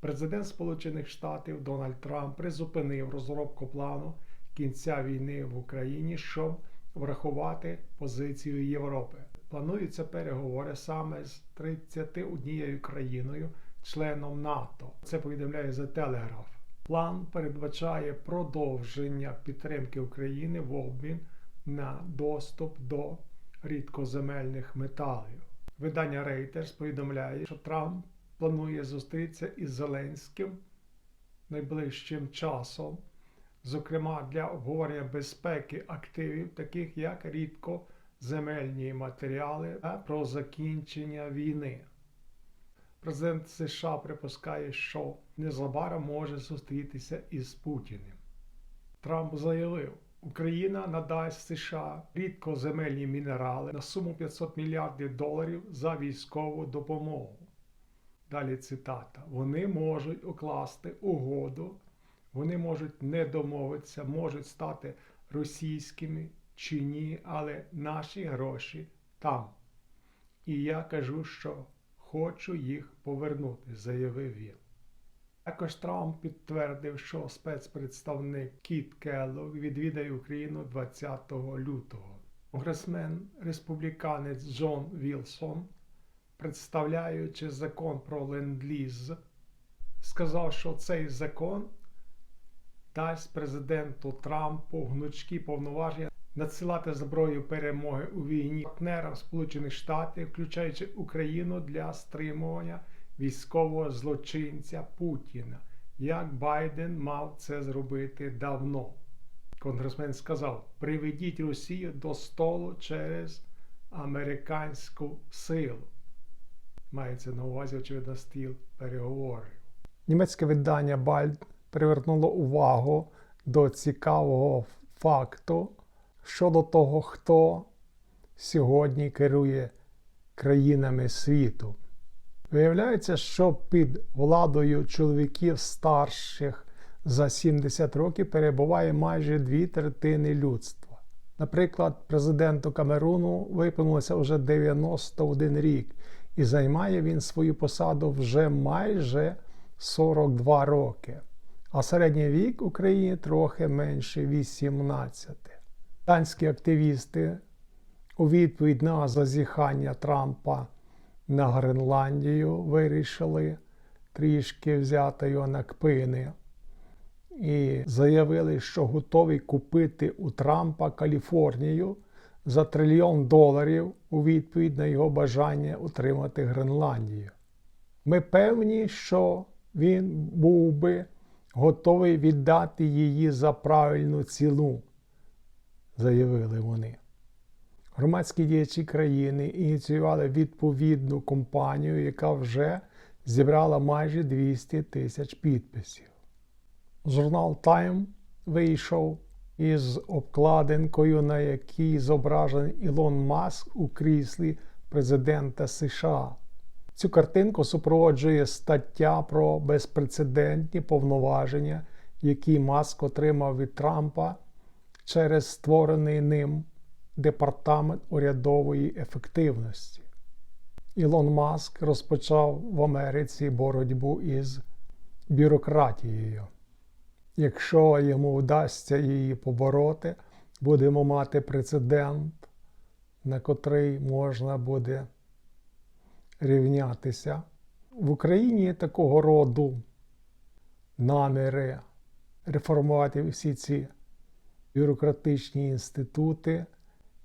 Президент Сполучених Штатів Дональд Трамп призупинив розробку плану кінця війни в Україні, щоб врахувати позицію Європи. Плануються переговори саме з 31 країною, членом НАТО. Це повідомляє The Telegraph. План передбачає продовження підтримки України в обмін на доступ до рідкоземельних металів. Видання Reuters повідомляє, що Трамп планує зустрітися із Зеленським найближчим часом, зокрема для обговорення безпеки активів, таких як рідкоземельні матеріали та про закінчення війни. Президент США припускає, що незабаром може зустрітися із Путіним. Трамп заявив, Україна надасть США рідкоземельні мінерали на суму 500 мільярдів доларів за військову допомогу. Далі цитата: Вони можуть укласти угоду, вони можуть не домовитися, можуть стати російськими чи ні, але наші гроші там. І я кажу, що хочу їх повернути, заявив він. Також Трамп підтвердив, що спецпредставник Кіт Келлог відвідає Україну 20 лютого. Конгресмен республіканець Джон Вілсон, представляючи закон про ленд-ліз, сказав, що цей закон дасть президенту Трампу гнучкі повноваження надсилати зброю перемоги у війні партнерам Сполучених Штатів, включаючи Україну для стримування військового злочинця Путіна, як Байден мав це зробити давно. Конгресмен сказав: приведіть Росію до столу через американську силу. Мається на увазі, очевидно, стіл переговорів. Німецьке видання Бальд привернуло увагу до цікавого факту щодо того, хто сьогодні керує країнами світу. Виявляється, що під владою чоловіків старших за 70 років перебуває майже дві третини людства. Наприклад, президенту Камеруну виповнилося вже 91 рік, і займає він свою посаду вже майже 42 роки. А середній вік в Україні трохи менше 18. Данські активісти у відповідь на зазіхання Трампа на Гренландію вирішили трішки взяти його на кпини і заявили, що готові купити у Трампа Каліфорнію за трильйон доларів у відповідь на його бажання утримати Гренландію. Ми певні, що він був би готовий віддати її за правильну ціну, заявили вони. Громадські діячі країни ініціювали відповідну компанію, яка вже зібрала майже 200 тисяч підписів. Журнал Time вийшов із обкладинкою, на якій зображений Ілон Маск у кріслі президента США. Цю картинку супроводжує стаття про безпрецедентні повноваження, які Маск отримав від Трампа через створений ним Департамент урядової ефективності. Ілон Маск розпочав в Америці боротьбу із бюрократією. Якщо йому вдасться її побороти, будемо мати прецедент, на котрий можна буде рівнятися. В Україні такого роду наміри реформувати всі ці бюрократичні інститути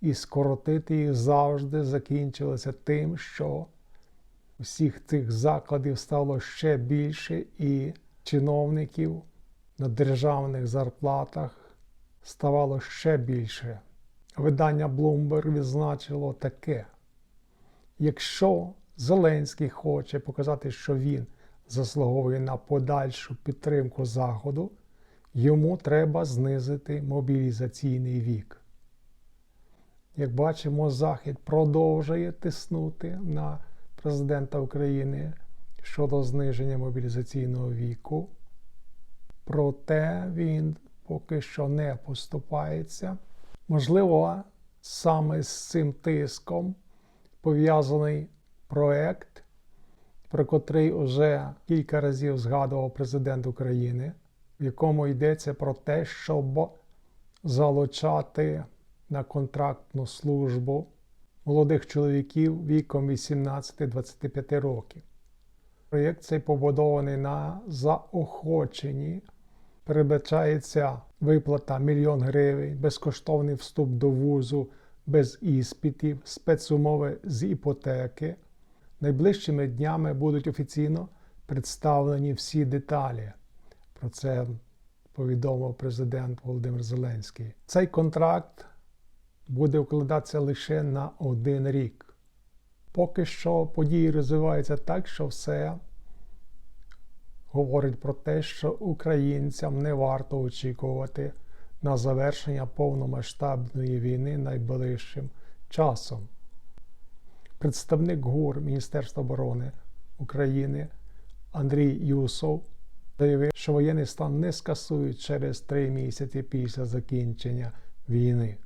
і скоротити їх завжди закінчилося тим, що всіх цих закладів стало ще більше, і чиновників на державних зарплатах ставало ще більше. Видання Bloomberg відзначило таке: якщо Зеленський хоче показати, що він заслуговує на подальшу підтримку Заходу, йому треба знизити мобілізаційний вік. Як бачимо, Захід продовжує тиснути на президента України щодо зниження мобілізаційного віку. Проте він поки що не поступається. Можливо, саме з цим тиском пов'язаний проект про котрий уже кілька разів згадував президент України, в якому йдеться про те, щоб залучати на контрактну службу молодих чоловіків віком 18-25 років. Проєкт цей побудований на заохоченні. Передбачається виплата мільйон гривень, безкоштовний вступ до вузу без іспитів, спецумови з іпотеки. Найближчими днями будуть офіційно представлені всі деталі. Про це повідомив президент Володимир Зеленський. Цей контракт буде укладатися лише на один рік. Поки що події розвиваються так, що все говорить про те, що українцям не варто очікувати на завершення повномасштабної війни найближчим часом. Представник ГУР Міністерства оборони України Андрій Юсов заявив, що воєнний стан не скасують через три місяці після закінчення війни.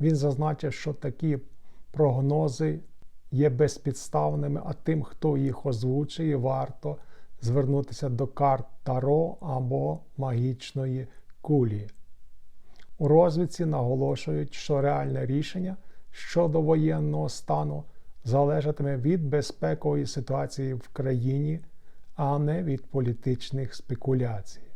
Він зазначив, що такі прогнози є безпідставними, а тим, хто їх озвучує, варто звернутися до карт Таро або магічної кулі. У розвідці наголошують, що реальне рішення щодо воєнного стану залежатиме від безпекової ситуації в країні, а не від політичних спекуляцій.